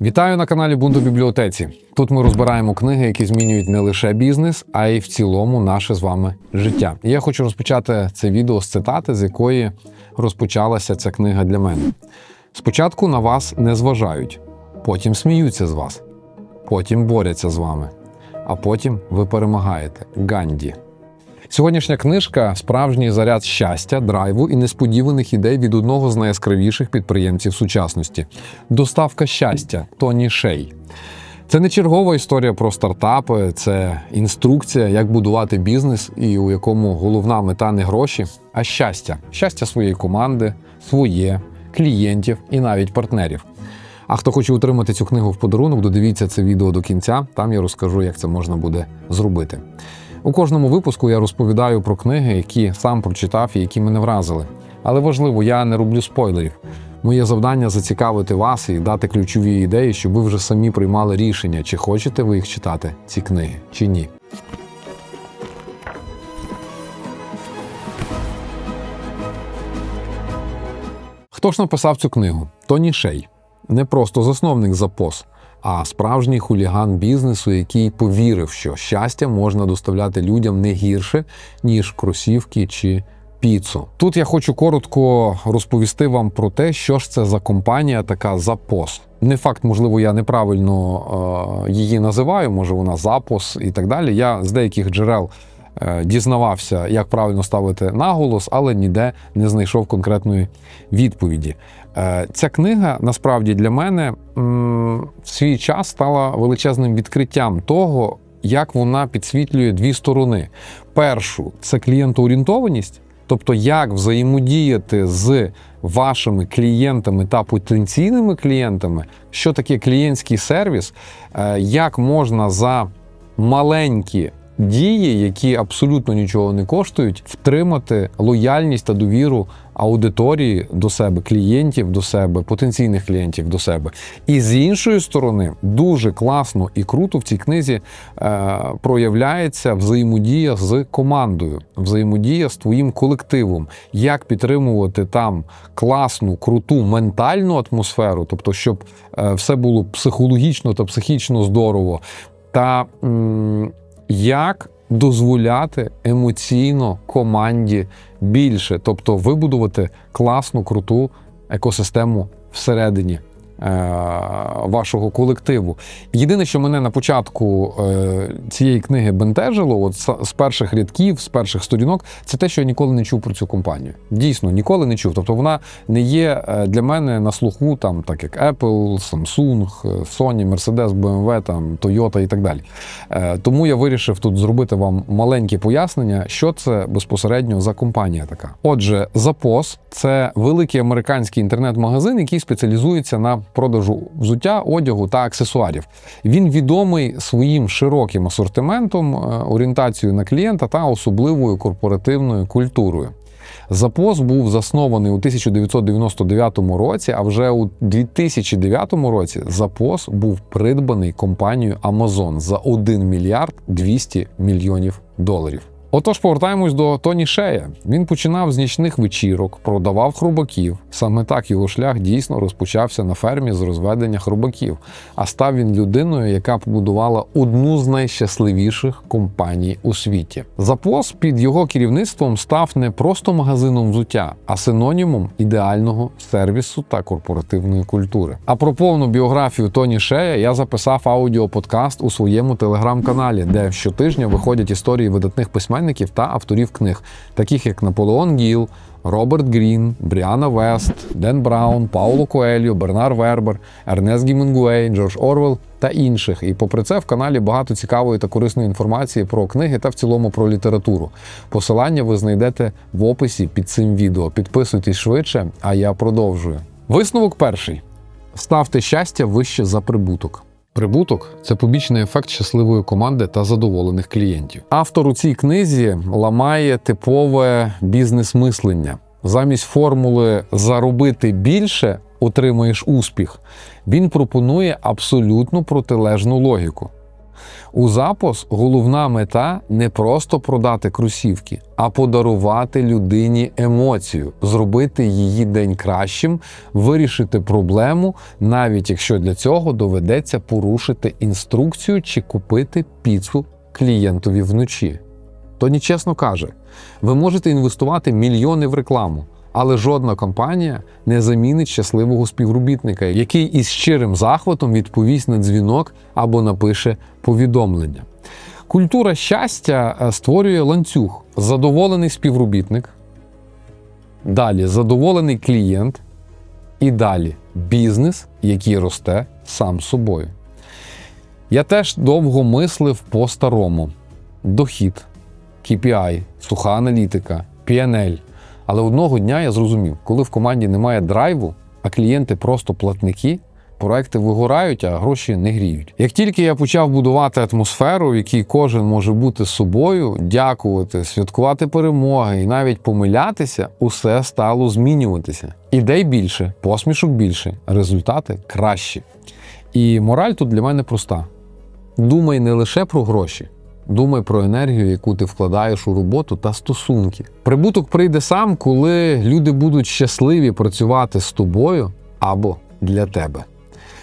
Вітаю на каналі Бунту Бібліотеці. Тут ми розбираємо книги, які змінюють не лише бізнес, а й в цілому наше з вами життя. І я хочу розпочати це відео з цитати, з якої розпочалася ця книга для мене. Спочатку на вас не зважають, потім сміються з вас, потім борються з вами, а потім ви перемагаєте. Ганді. Сьогоднішня книжка справжній заряд щастя, драйву і несподіваних ідей від одного з найяскравіших підприємців сучасності доставка щастя Тоні Шей. Це не чергова історія про стартапи, це інструкція, як будувати бізнес, і у якому головна мета не гроші, а щастя. Щастя своєї команди, своє, клієнтів і навіть партнерів. А хто хоче отримати цю книгу в подарунок, додивіться це відео до кінця. Там я розкажу, як це можна буде зробити. У кожному випуску я розповідаю про книги, які сам прочитав і які мене вразили. Але важливо, я не роблю спойлерів. Моє завдання зацікавити вас і дати ключові ідеї, щоб ви вже самі приймали рішення, чи хочете ви їх читати, ці книги, чи ні. Хто ж написав цю книгу? Тоні Шей. Не просто засновник запос, а справжній хуліган бізнесу, який повірив, що щастя можна доставляти людям не гірше, ніж кросівки чи піцу. Тут я хочу коротко розповісти вам про те, що ж це за компанія така запос. Не факт, можливо, я неправильно е, її називаю, може вона запос і так далі. Я з деяких джерел дізнавався, як правильно ставити наголос, але ніде не знайшов конкретної відповіді. Е, Ця книга насправді для мене в свій час стала величезним відкриттям того, як вона підсвітлює дві сторони. Першу це клієнтоорієнтованість, тобто як взаємодіяти з вашими клієнтами та потенційними клієнтами, що таке клієнтський сервіс, е, як можна за маленькі дії, які абсолютно нічого не коштують, втримати лояльність та довіру аудиторії до себе, клієнтів до себе, потенційних клієнтів до себе. І з іншої сторони, дуже класно і круто в цій книзі е, проявляється взаємодія з командою, взаємодія з твоїм колективом, як підтримувати там класну, круту ментальну атмосферу, тобто, щоб е, все було психологічно та психічно здорово. Та м, як дозволяти емоційно команді більше, тобто вибудувати класну, круту екосистему всередині вашого колективу. Єдине, що мене на початку е, цієї книги бентежило, от з- перших рядків, з перших сторінок, це те, що я ніколи не чув про цю компанію. Дійсно, ніколи не чув. Тобто вона не є е, для мене на слуху, там, так як Apple, Samsung, е, Sony, Mercedes, BMW, там, Toyota і так далі. Е, Тому я вирішив тут зробити вам маленьке пояснення, що це безпосередньо за компанія така. Отже, Запос це великий американський інтернет-магазин, який спеціалізується на продажу взуття, одягу та аксесуарів. Він відомий своїм широким асортиментом, е, орієнтацією на клієнта та особливою корпоративною культурою. Запос був заснований у 1999 році, а вже у 2009 році Запос був придбаний компанією Amazon за 1 мільярд 200 мільйонів доларів. Отож, повертаємось до Тоні Шея. Він починав з нічних вечірок, продавав хрубаків. Саме так його шлях дійсно розпочався на фермі з розведення хрубаків. А став він людиною, яка побудувала одну з найщасливіших компаній у світі. Запос під його керівництвом став не просто магазином взуття, а синонімом ідеального сервісу та корпоративної культури. А про повну біографію Тоні Шея я записав аудіоподкаст у своєму телеграм-каналі, де щотижня виходять історії видатних письменників та авторів книг, таких як Наполеон Гіл, Роберт Грін, Бріана Вест, Ден Браун, Пауло Коельо, Бернар Вербер, Ернест Гімінгуей, Джордж Орвел та інших. І попри це в каналі багато цікавої та корисної інформації про книги та в цілому про літературу. Посилання ви знайдете в описі під цим відео. Підписуйтесь швидше, а я продовжую. Висновок перший: ставте щастя вище за прибуток. Прибуток це побічний ефект щасливої команди та задоволених клієнтів. Автор у цій книзі ламає типове бізнес-мислення. Замість формули заробити більше отримаєш успіх. Він пропонує абсолютно протилежну логіку. У запус головна мета не просто продати кросівки, а подарувати людині емоцію, зробити її день кращим, вирішити проблему, навіть якщо для цього доведеться порушити інструкцію чи купити піцу клієнтові вночі. Тоні чесно каже: ви можете інвестувати мільйони в рекламу, але жодна компанія не замінить щасливого співробітника, який із щирим захватом відповість на дзвінок або напише повідомлення. Культура щастя е, створює ланцюг, задоволений співробітник, далі задоволений клієнт, і далі бізнес, який росте сам собою. Я теж довго мислив по-старому: дохід, KPI, суха аналітика, PNL. Але одного дня я зрозумів, коли в команді немає драйву, а клієнти просто платники, проекти вигорають, а гроші не гріють. Як тільки я почав будувати атмосферу, в якій кожен може бути собою, дякувати, святкувати перемоги і навіть помилятися, усе стало змінюватися. Ідей більше, посмішок більше, результати кращі. І мораль тут для мене проста: думай не лише про гроші. Думай про енергію, яку ти вкладаєш у роботу та стосунки. Прибуток прийде сам, коли люди будуть щасливі працювати з тобою або для тебе.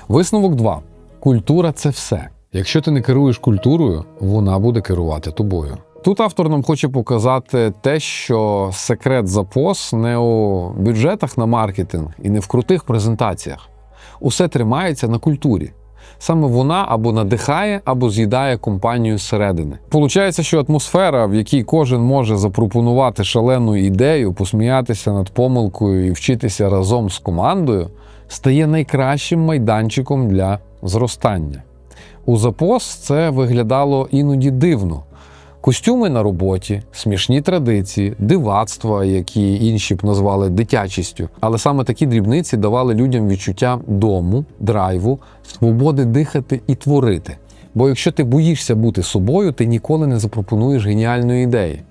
Висновок 2. Культура це все. Якщо ти не керуєш культурою, вона буде керувати тобою. Тут автор нам хоче показати те, що секрет запос не у бюджетах на маркетинг і не в крутих презентаціях. Усе тримається на культурі. Саме вона або надихає, або з'їдає компанію зсередини. Получається, що атмосфера, в якій кожен може запропонувати шалену ідею, посміятися над помилкою і вчитися разом з командою, стає найкращим майданчиком для зростання. У запос це виглядало іноді дивно. Костюми на роботі, смішні традиції, дивацтва, які інші б назвали дитячістю. Але саме такі дрібниці давали людям відчуття дому, драйву, свободи дихати і творити. Бо якщо ти боїшся бути собою, ти ніколи не запропонуєш геніальної ідеї.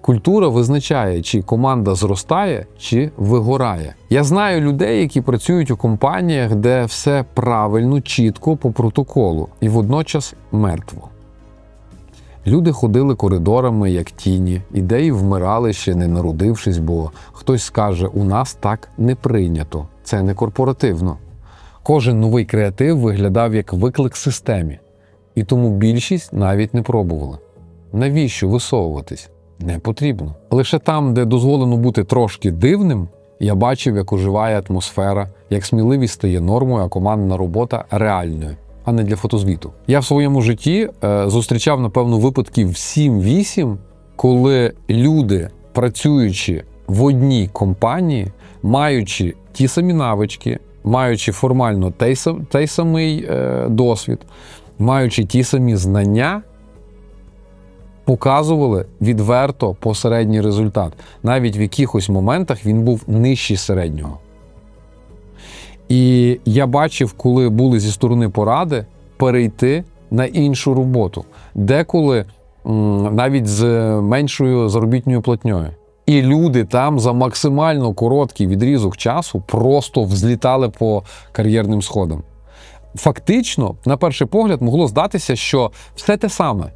Культура визначає, чи команда зростає, чи вигорає. Я знаю людей, які працюють у компаніях, де все правильно, чітко по протоколу, і водночас мертво. Люди ходили коридорами, як тіні, ідеї вмирали ще не народившись, бо хтось скаже: у нас так не прийнято, це не корпоративно. Кожен новий креатив виглядав як виклик системі, і тому більшість навіть не пробували. Навіщо висовуватись? Не потрібно. Лише там, де дозволено бути трошки дивним, я бачив, як оживає атмосфера, як сміливість стає нормою, а командна робота реальною а не для фотозвіту. Я в своєму житті е, зустрічав, напевно, випадків 7-8, коли люди, працюючи в одній компанії, маючи ті самі навички, маючи формально той, той самий е, досвід, маючи ті самі знання. Показували відверто посередній результат. Навіть в якихось моментах він був нижчий середнього. І я бачив, коли були зі сторони поради перейти на іншу роботу, деколи навіть з меншою заробітною платньою. І люди там за максимально короткий відрізок часу просто взлітали по кар'єрним сходам. Фактично, на перший погляд, могло здатися, що все те саме.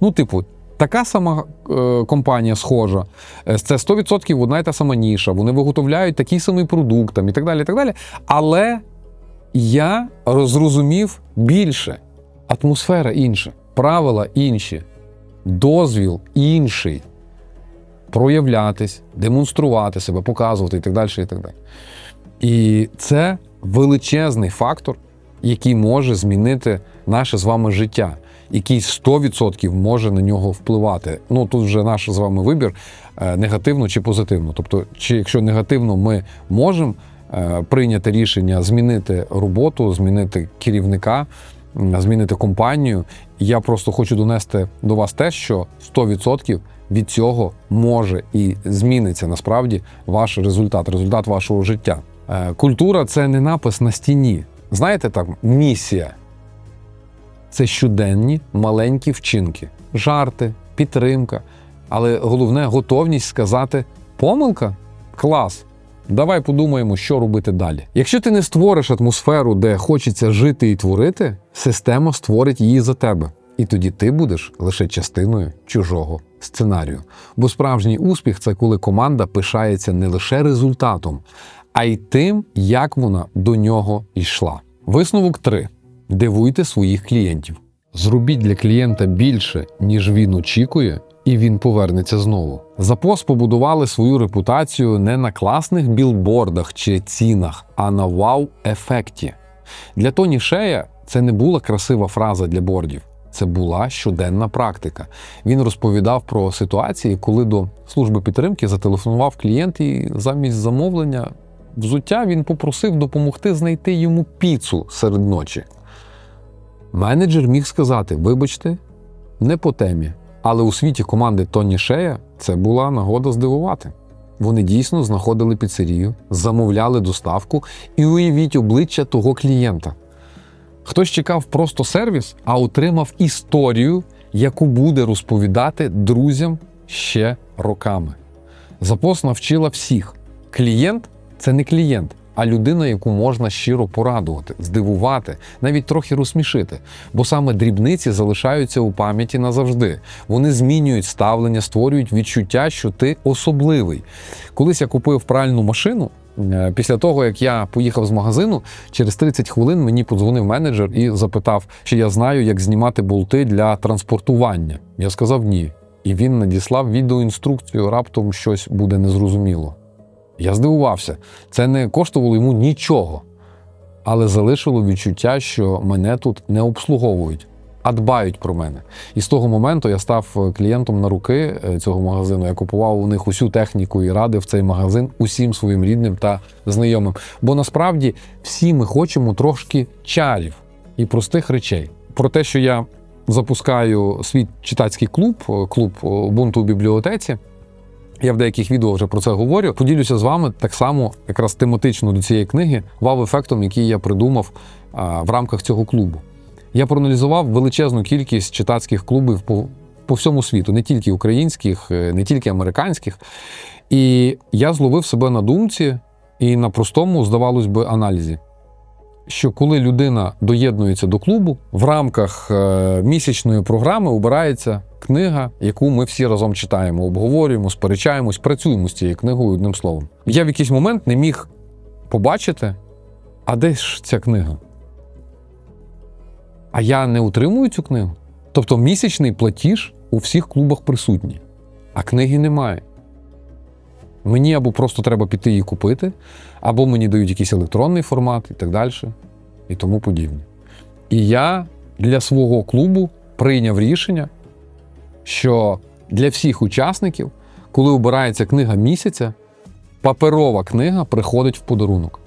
Ну, типу, Така сама е, компанія схожа, е, це 100% одна і та сама ніша. Вони виготовляють такий самий продукт там, і так далі. і так далі. Але я зрозумів більше. Атмосфера інша, правила інші, дозвіл інший. Проявлятись, демонструвати себе, показувати і так далі. І так далі. І це величезний фактор, який може змінити наше з вами життя який 100% може на нього впливати. Ну тут вже наш з вами вибір е, негативно чи позитивно. Тобто, чи якщо негативно, ми можемо е, прийняти рішення змінити роботу, змінити керівника, змінити компанію. Я просто хочу донести до вас те, що 100% від цього може і зміниться насправді ваш результат, результат вашого життя. Е, культура це не напис на стіні. Знаєте, так, місія це щоденні маленькі вчинки, жарти, підтримка. Але головне готовність сказати помилка клас. Давай подумаємо, що робити далі. Якщо ти не створиш атмосферу, де хочеться жити і творити, система створить її за тебе. І тоді ти будеш лише частиною чужого сценарію. Бо справжній успіх це коли команда пишається не лише результатом, а й тим, як вона до нього йшла. Висновок 3. Дивуйте своїх клієнтів. Зробіть для клієнта більше, ніж він очікує, і він повернеться знову. Запос побудували свою репутацію не на класних білбордах чи цінах, а на вау-ефекті. Для Тоні Шея це не була красива фраза для бордів. Це була щоденна практика. Він розповідав про ситуації, коли до служби підтримки зателефонував клієнт, і замість замовлення взуття він попросив допомогти знайти йому піцу серед ночі. Менеджер міг сказати: вибачте, не по темі. Але у світі команди Тоні Шея це була нагода здивувати. Вони дійсно знаходили піцерію, замовляли доставку і уявіть обличчя того клієнта. Хтось чекав просто сервіс, а отримав історію, яку буде розповідати друзям ще роками. Запос навчила всіх: клієнт це не клієнт, а людина, яку можна щиро порадувати, здивувати, навіть трохи розсмішити. Бо саме дрібниці залишаються у пам'яті назавжди. Вони змінюють ставлення, створюють відчуття, що ти особливий. Колись я купив пральну машину. Е, Після того, як я поїхав з магазину, через 30 хвилин мені подзвонив менеджер і запитав, чи я знаю, як знімати болти для транспортування. Я сказав ні. І він надіслав відеоінструкцію, раптом щось буде незрозуміло. Я здивувався, це не коштувало йому нічого, але залишило відчуття, що мене тут не обслуговують, а дбають про мене. І з того моменту я став клієнтом на руки е, цього магазину. Я купував у них усю техніку і радив цей магазин усім своїм рідним та знайомим. Бо насправді всі ми хочемо трошки чарів і простих речей. Про те, що я запускаю свій читацький клуб, е, клуб бунту у бібліотеці. Я в деяких відео вже про це говорю. Поділюся з вами так само, якраз тематично до цієї книги, вау-ефектом, який я придумав в рамках цього клубу. Я проаналізував величезну кількість читацьких клубів по, по всьому світу, не тільки українських, е, не тільки американських. І я зловив себе на думці і на простому, здавалось би, аналізі. Що коли людина доєднується до клубу, в рамках е, місячної програми обирається книга, яку ми всі разом читаємо, обговорюємо, сперечаємось, працюємо з цією книгою одним словом. Я в якийсь момент не міг побачити, а де ж ця книга? А я не утримую цю книгу. Тобто місячний платіж у всіх клубах присутній, а книги немає. Мені або просто треба піти її купити, або мені дають якийсь електронний формат і так далі, і тому подібне. І я для свого клубу прийняв рішення, що для всіх учасників, коли обирається книга місяця, паперова книга приходить в подарунок.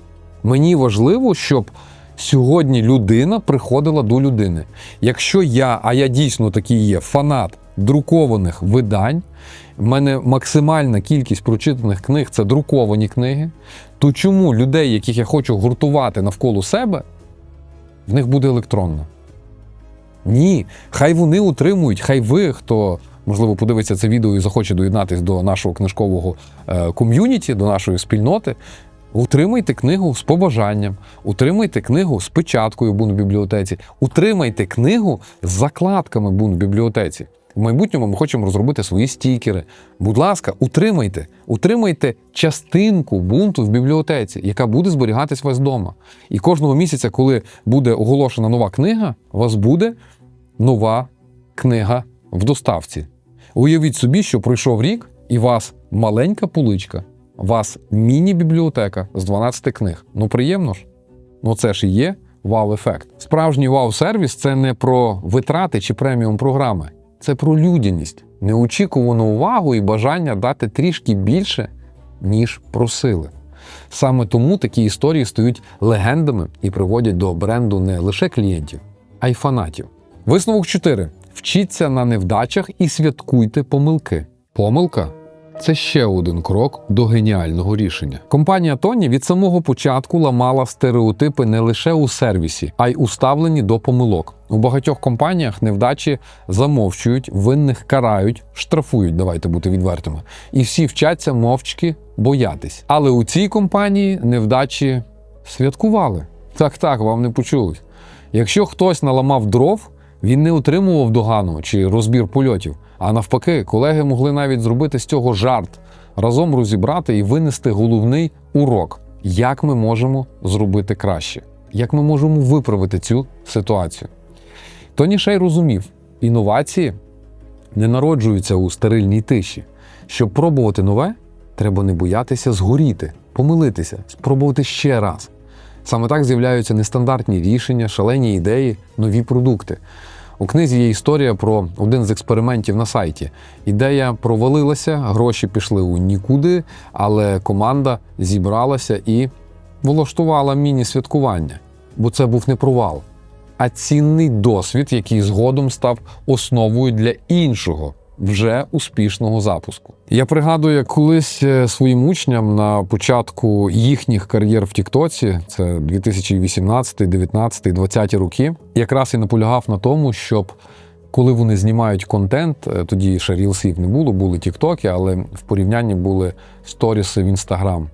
Мені важливо, щоб сьогодні людина приходила до людини. Якщо я, а я дійсно такий є, фанат друкованих видань, в мене максимальна кількість прочитаних книг це друковані книги, то чому людей, яких я хочу гуртувати навколо себе, в них буде електронно? Ні, хай вони утримують, хай ви, хто можливо подивиться це відео і захоче доєднатися до нашого книжкового е, ком'юніті, до нашої спільноти. Утримайте книгу з побажанням, утримайте книгу з печаткою Бун в бібліотеці, утримайте книгу з закладками Бун в бібліотеці. В майбутньому ми хочемо розробити свої стікери. Будь ласка, утримайте, утримайте частинку бунту в бібліотеці, яка буде зберігатись у вас вдома. І кожного місяця, коли буде оголошена нова книга, у вас буде нова книга в доставці. Уявіть собі, що пройшов рік, і у вас маленька поличка, у вас міні-бібліотека з 12 книг. Ну приємно ж? Ну це ж і є вау-ефект. Справжній вау-сервіс це не про витрати чи преміум програми. Це про людяність, неочікувану увагу і бажання дати трішки більше, ніж просили. Саме тому такі історії стають легендами і приводять до бренду не лише клієнтів, а й фанатів. Висновок 4. Вчіться на невдачах і святкуйте помилки. Помилка це ще один крок до геніального рішення. Компанія Тоні від самого початку ламала стереотипи не лише у сервісі, а й у ставленні до помилок. У багатьох компаніях невдачі замовчують, винних карають, штрафують. Давайте бути відвертими. І всі вчаться мовчки боятись. Але у цій компанії невдачі святкували. Так, так, вам не почулось. Якщо хтось наламав дров, він не отримував догану чи розбір польотів. А навпаки, колеги могли навіть зробити з цього жарт, разом розібрати і винести головний урок, як ми можемо зробити краще, як ми можемо виправити цю ситуацію. Тоні Шей розумів, інновації не народжуються у стерильній тиші. Щоб пробувати нове, треба не боятися згоріти, помилитися, спробувати ще раз. Саме так з'являються нестандартні рішення, шалені ідеї, нові продукти. У книзі є історія про один з експериментів на сайті. Ідея провалилася, гроші пішли у нікуди, але команда зібралася і влаштувала міні-святкування, бо це був не провал, а цінний досвід, який згодом став основою для іншого. Вже успішного запуску. Я пригадую, колись е, своїм учням на початку їхніх кар'єр в Тіктоці, це 2018, 19, 20 роки, якраз і наполягав на тому, щоб коли вони знімають контент, е, тоді ще рілсів не було, були тіктоки, але в порівнянні були сторіси в інстаграм.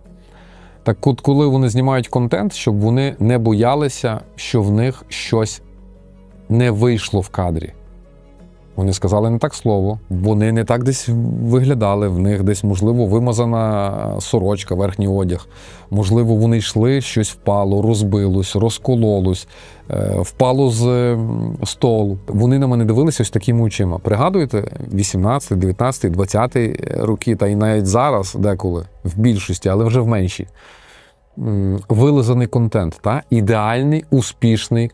Так от, коли вони знімають контент, щоб вони не боялися, що в них щось не вийшло в кадрі. Вони сказали не так слово, вони не так десь виглядали. В них десь, можливо, вимазана сорочка, верхній одяг. Можливо, вони йшли, щось впало, розбилось, розкололось, е, впало з столу. Вони на мене дивилися ось такими очима. Пригадуєте, 18, 19, 20 роки, та й навіть зараз деколи в більшості, але вже в меншій. Вилизаний контент, та ідеальний, успішний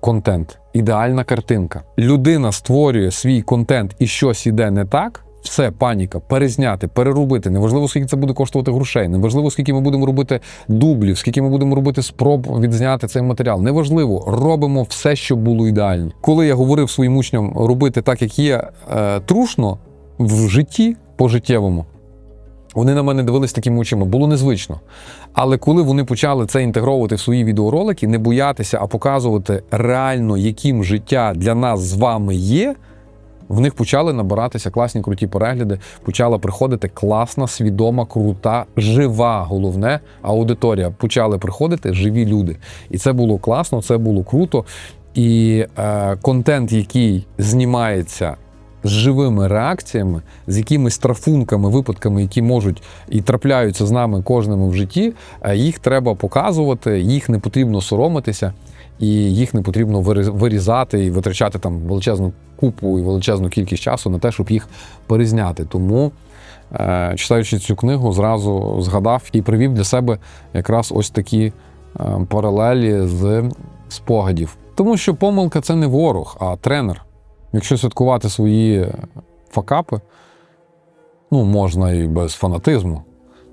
контент, ідеальна картинка. Людина створює свій контент і щось іде не так. Все, паніка, перезняти, переробити. Неважливо, скільки це буде коштувати грошей, неважливо, скільки ми будемо робити дублів, скільки ми будемо робити спроб відзняти цей матеріал. Неважливо, робимо все, щоб було ідеально. Коли я говорив своїм учням робити так, як є е, трушно в житті по-життєвому, вони на мене дивились такими очима, було незвично. Але коли вони почали це інтегровувати в свої відеоролики, не боятися, а показувати реально, яким життя для нас з вами є, в них почали набиратися класні круті перегляди, почала приходити класна, свідома, крута, жива, головне аудиторія. Почали приходити живі люди. І це було класно, це було круто. І е, контент, який знімається з живими реакціями, з якимись трафунками, випадками, які можуть і трапляються з нами кожному в житті, е, їх треба показувати, їх не потрібно соромитися, і їх не потрібно вирізати і витрачати там величезну купу і величезну кількість часу на те, щоб їх перезняти. Тому, е, читаючи цю книгу, зразу згадав і привів для себе якраз ось такі е, паралелі з спогадів. Тому що помилка це не ворог, а тренер. Якщо святкувати свої факапи, ну, можна і без фанатизму,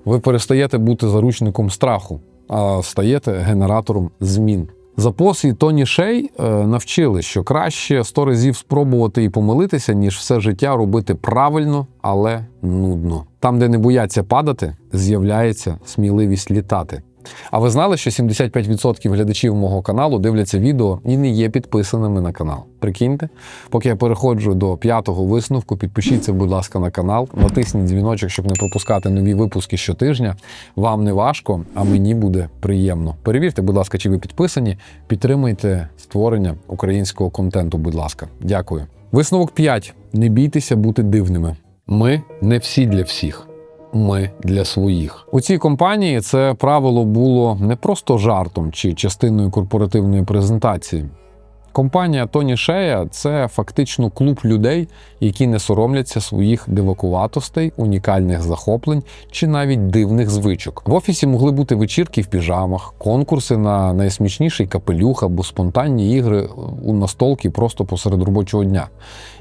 ви перестаєте бути заручником страху, а стаєте генератором змін. Запос і Тоні Шей е, навчили, що краще сто разів спробувати і помилитися, ніж все життя робити правильно, але нудно. Там, де не бояться падати, з'являється сміливість літати. А ви знали, що 75% глядачів мого каналу дивляться відео і не є підписаними на канал. Прикиньте, поки я переходжу до п'ятого висновку, підпишіться, будь ласка, на канал, натисніть дзвіночок, щоб не пропускати нові випуски щотижня. Вам не важко, а мені буде приємно. Перевірте, будь ласка, чи ви підписані. Підтримуйте створення українського контенту, будь ласка. Дякую. Висновок 5. Не бійтеся бути дивними. Ми не всі для всіх. Ми для своїх у цій компанії це правило було не просто жартом чи частиною корпоративної презентації. Компанія Тоні Шея це фактично клуб людей, які не соромляться своїх дивакуватостей, унікальних захоплень чи навіть дивних звичок. В офісі могли бути вечірки в піжамах, конкурси на найсмішніший капелюх або спонтанні ігри у настолки просто посеред робочого дня.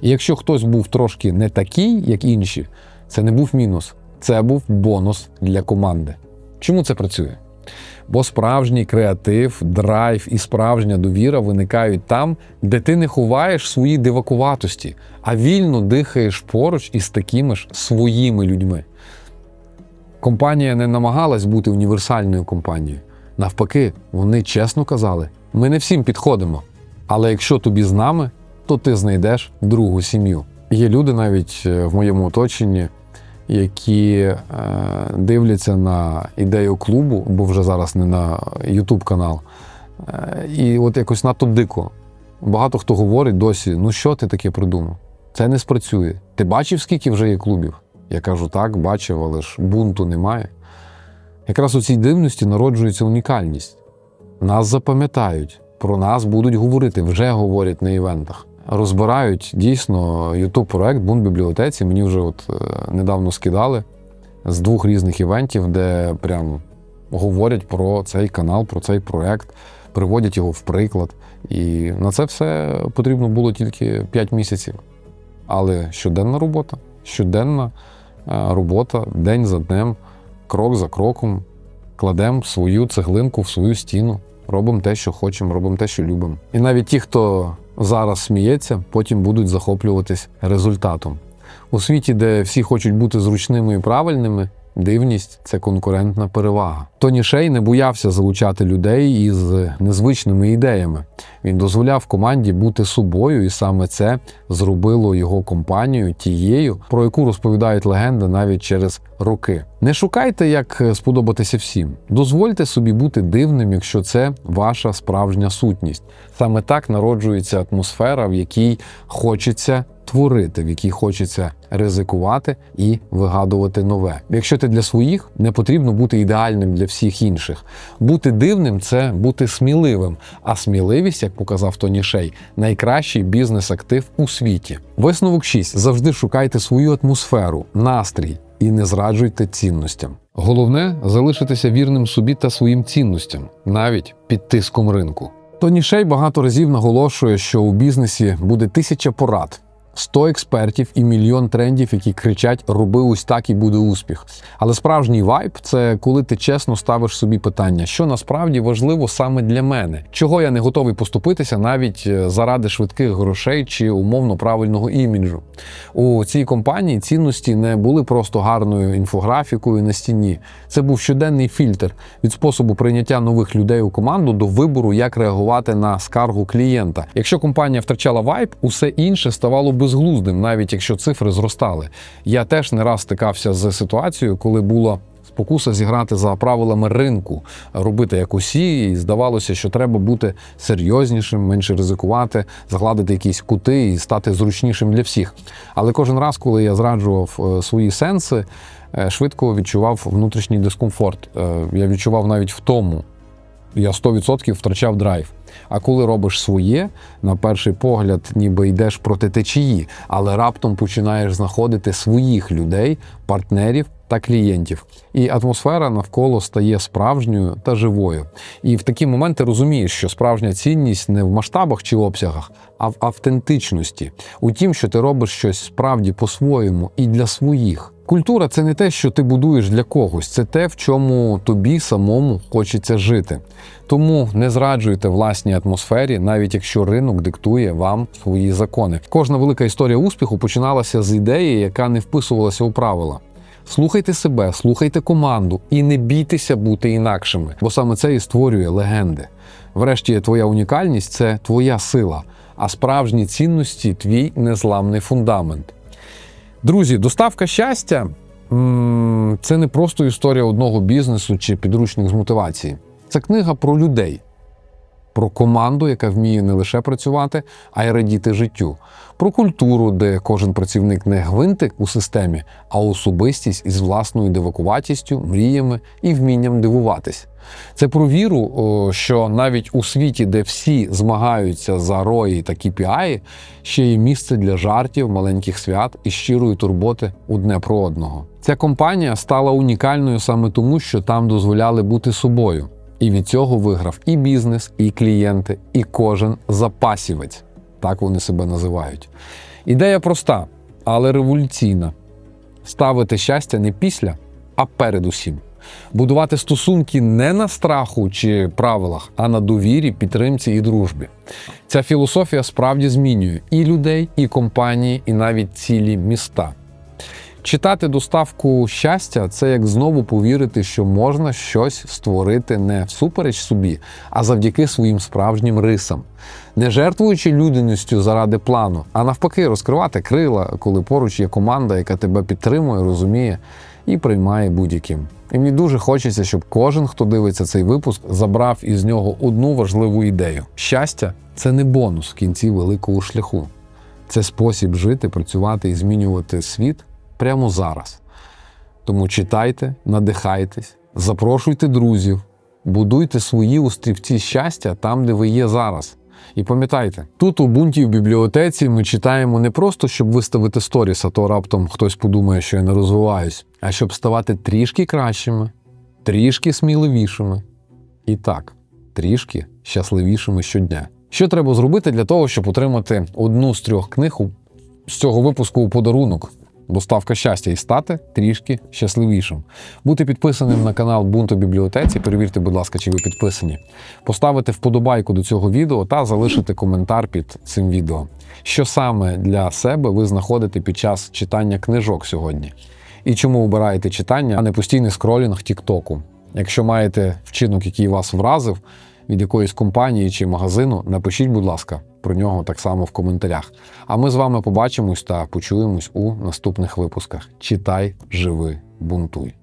І якщо хтось був трошки не такий, як інші, це не був мінус, це був бонус для команди. Чому це працює? Бо справжній креатив, драйв і справжня довіра виникають там, де ти не ховаєш свої дивакуватості, а вільно дихаєш поруч із такими ж своїми людьми. Компанія не намагалась бути універсальною компанією. Навпаки, вони чесно казали: ми не всім підходимо. Але якщо тобі з нами, то ти знайдеш другу сім'ю. Є люди навіть е, в моєму оточенні, які е, дивляться на ідею клубу, бо вже зараз не на YouTube канал. Е, і от якось надто дико. Багато хто говорить досі: ну що ти таке придумав? Це не спрацює. Ти бачив, скільки вже є клубів? Я кажу, так, бачив, але ж бунту немає. Якраз у цій дивності народжується унікальність. Нас запам'ятають, про нас будуть говорити, вже говорять на івентах. Розбирають дійсно youtube проект Бунт бібліотеці. Мені вже от е, недавно скидали з двох різних івентів, де прям говорять про цей канал, про цей проект, приводять його в приклад. І на це все потрібно було тільки 5 місяців. Але щоденна робота, щоденна е, робота, день за днем, крок за кроком, кладемо свою цеглинку в свою стіну, робимо те, що хочемо, робимо те, що любимо. І навіть ті, хто зараз сміється, потім будуть захоплюватись результатом. У світі, де всі хочуть бути зручними і правильними, дивність це конкурентна перевага. Тоні Шей не боявся залучати людей із незвичними ідеями. Він дозволяв команді бути собою, і саме це зробило його компанію тією, про яку розповідають легенди навіть через роки. Не шукайте, як сподобатися всім. Дозвольте собі бути дивним, якщо це ваша справжня сутність. Саме так народжується атмосфера, в якій хочеться творити, в якій хочеться ризикувати і вигадувати нове. Якщо ти для своїх, не потрібно бути ідеальним для всіх інших. Бути дивним це бути сміливим. А сміливість, як показав Тоні Шей, найкращий бізнес-актив у світі. Висновок 6. завжди шукайте свою атмосферу, настрій і не зраджуйте цінностям. Головне залишитися вірним собі та своїм цінностям, навіть під тиском ринку. Тоні Шей багато разів наголошує, що у бізнесі буде тисяча порад. 100 експертів і мільйон трендів, які кричать Роби ось так і буде успіх. Але справжній вайб це коли ти чесно ставиш собі питання, що насправді важливо саме для мене, чого я не готовий поступитися навіть е, заради швидких грошей чи умовно правильного іміджу. У цій компанії цінності не були просто гарною інфографікою на стіні. Це був щоденний фільтр від способу прийняття нових людей у команду до вибору, як реагувати на скаргу клієнта. Якщо компанія втрачала вайб, усе інше ставало би безглуздим, навіть якщо цифри зростали. Я теж не раз стикався з ситуацією, коли була спокуса зіграти за правилами ринку, робити як усі, і здавалося, що треба бути серйознішим, менше ризикувати, загладити якісь кути і стати зручнішим для всіх. Але кожен раз, коли я зраджував е, свої сенси, е, швидко відчував внутрішній дискомфорт. Е, я відчував навіть в тому. Я 100% втрачав драйв. А коли робиш своє, на перший погляд, ніби йдеш проти течії, але раптом починаєш знаходити своїх людей, партнерів та клієнтів. І атмосфера навколо стає справжньою та живою. І в такі моменти розумієш, що справжня цінність не в масштабах чи обсягах, а в автентичності, у тім, що ти робиш щось справді по-своєму і для своїх. Культура це не те, що ти будуєш для когось, це те, в чому тобі самому хочеться жити. Тому не зраджуйте власній атмосфері, навіть якщо ринок диктує вам свої закони. Кожна велика історія успіху починалася з ідеї, яка не вписувалася у правила. Слухайте себе, слухайте команду і не бійтеся бути інакшими, бо саме це і створює легенди. Врешті, твоя унікальність це твоя сила, а справжні цінності твій незламний фундамент. Друзі, доставка щастя це не просто історія одного бізнесу чи підручник з мотивації. Це книга про людей, про команду, яка вміє не лише працювати, а й радіти життю, про культуру, де кожен працівник не гвинтик у системі, а особистість із власною дивакуватістю, мріями і вмінням дивуватись. Це про віру, що навіть у світі, де всі змагаються за рої та KPI, ще є місце для жартів, маленьких свят і щирої турботи одне про одного. Ця компанія стала унікальною саме тому, що там дозволяли бути собою. І від цього виграв і бізнес, і клієнти, і кожен запасівець. Так вони себе називають. Ідея проста, але революційна: ставити щастя не після, а перед усім. Будувати стосунки не на страху чи правилах, а на довірі, підтримці і дружбі. Ця філософія справді змінює і людей, і компанії, і навіть цілі міста. Читати доставку щастя це як знову повірити, що можна щось створити не всупереч собі, а завдяки своїм справжнім рисам, не жертвуючи людяністю заради плану, а навпаки, розкривати крила, коли поруч є команда, яка тебе підтримує, розуміє і приймає будь-яким. І мені дуже хочеться, щоб кожен, хто дивиться цей випуск, забрав із нього одну важливу ідею: щастя це не бонус в кінці великого шляху. Це спосіб жити, працювати і змінювати світ прямо зараз. Тому читайте, надихайтесь, запрошуйте друзів, будуйте свої острівці щастя там, де ви є зараз. І пам'ятайте, тут у бунті в бібліотеці ми читаємо не просто, щоб виставити сторіс, а то раптом хтось подумає, що я не розвиваюсь, а щоб ставати трішки кращими, трішки сміливішими. І так, трішки щасливішими щодня. Що треба зробити для того, щоб отримати одну з трьох книг з цього випуску у подарунок? Доставка щастя і стати трішки щасливішим. Бути підписаним на канал Бунту бібліотеці. Перевірте, будь ласка, чи ви підписані. Поставити вподобайку до цього відео та залишити коментар під цим відео. Що саме для себе ви знаходите під час читання книжок сьогодні? І чому обираєте читання, а не постійний скролінг Тіктоку? Якщо маєте вчинок, який вас вразив від якоїсь компанії чи магазину, напишіть, будь ласка, про нього так само в коментарях. А ми з вами побачимось та почуємось у наступних випусках. Читай, живи, бунтуй.